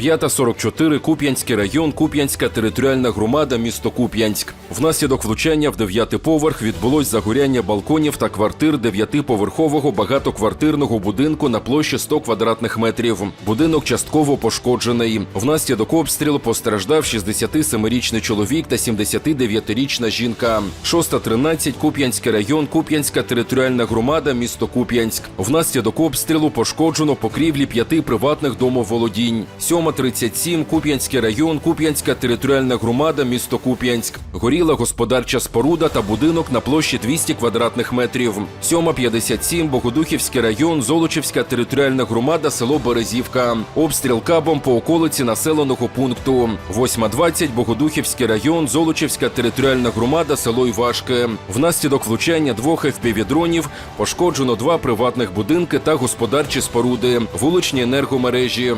5.44, Куп'янський район, Куп'янська територіальна громада, місто Куп'янськ. Внаслідок влучання в дев'ятий поверх відбулось загоряння балконів та квартир дев'ятиповерхового багатоквартирного будинку на площі 100 квадратних метрів. Будинок частково пошкоджений. Внаслідок обстрілу постраждав 67-річний чоловік та 79-річна жінка. 6.13, Куп'янський район, Куп'янська територіальна громада, місто Куп'янськ. Внаслідок обстрілу пошкоджено покрівлі п'яти приватних домоволодінь. 7.37, Куп'янський район, Куп'янська територіальна громада, місто Куп'янськ. Горіла господарча споруда та будинок на площі 200 квадратних метрів. 7.57, Богодухівський район, Золочівська територіальна громада, село Березівка. Обстріл кабом по околиці населеного пункту. 8.20, Богодухівський район, Золочівська територіальна громада, село Івашки. Внаслідок влучання двох FPV-дронів пошкоджено два приватних будинки та господарчі споруди, вуличні енергомережі.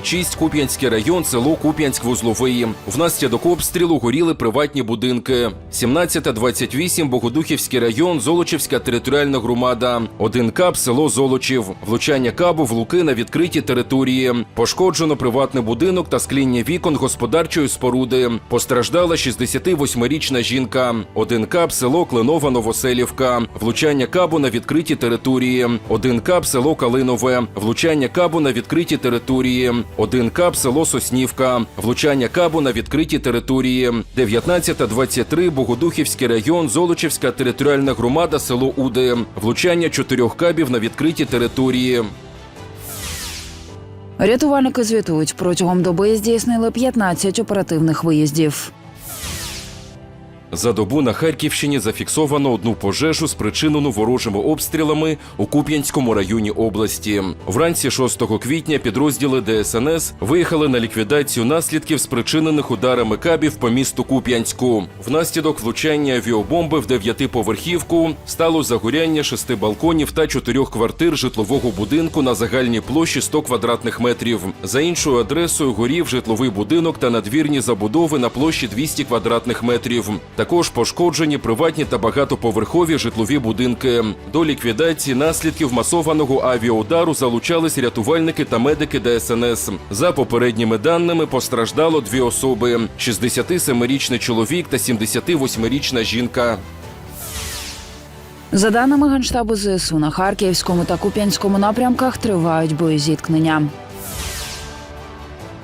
8.36, Куп'янський район, село Куп'янськ-Вузловий. Внаслідок обстрілу горіли приватні будинки. 17.28, Богодухівський район, Золочівська територіальна громада. Один кап, село Золочів. Влучання кабу в луки на відкритій території. Пошкоджено приватний будинок та скління вікон господарчої споруди. Постраждала 68-річна жінка. Один кап, село Клинова Новоселівка. Влучання кабу на відкритій території. Один кап, село Калинове. Влучання кабу на відкритій території. Один кап, село Соснівка. Влучання кабу на відкритій території. 19.23, Богодухівський район, Золочівська територіальна громада, село Уди. Влучання чотирьох кабів на відкритій території. Рятувальники звітують протягом доби здійснили 15 оперативних виїздів. За добу на Харківщині зафіксовано одну пожежу, спричинену ворожими обстрілами у Куп'янському районі області. Вранці 6 квітня підрозділи ДСНС виїхали на ліквідацію наслідків, спричинених ударами кабів по місту Куп'янську. Внаслідок влучання авіабомби в дев'ятиповерхівку стало загоряння шести балконів та чотирьох квартир житлового будинку на загальній площі 100 квадратних метрів. За іншою адресою горів житловий будинок та надвірні забудови на площі 200 квадратних метрів. Також пошкоджені приватні та багатоповерхові житлові будинки. До ліквідації наслідків масованого авіаудару залучались рятувальники та медики ДСНС. За попередніми даними постраждало дві особи: 67-річний чоловік та 78-річна жінка. За даними Генштабу ЗСУ, на Харківському та Куп'янському напрямках тривають боєзіткнення.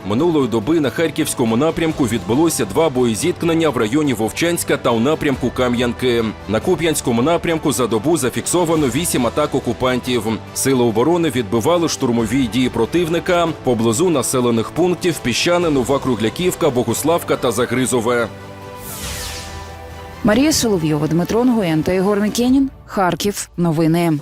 Минулої доби на харківському напрямку відбулося два боєзіткнення в районі Вовчанська та у напрямку Кам'янки. На Куп'янському напрямку за добу зафіксовано вісім атак окупантів. Сили оборони відбивали штурмові дії противника поблизу населених пунктів Піщани, Нова Кругляківка, Богуславка та Загризове. Марія Соловйова, Дмитро Нгоєн та Ігор Мікенін. Харків. Новини.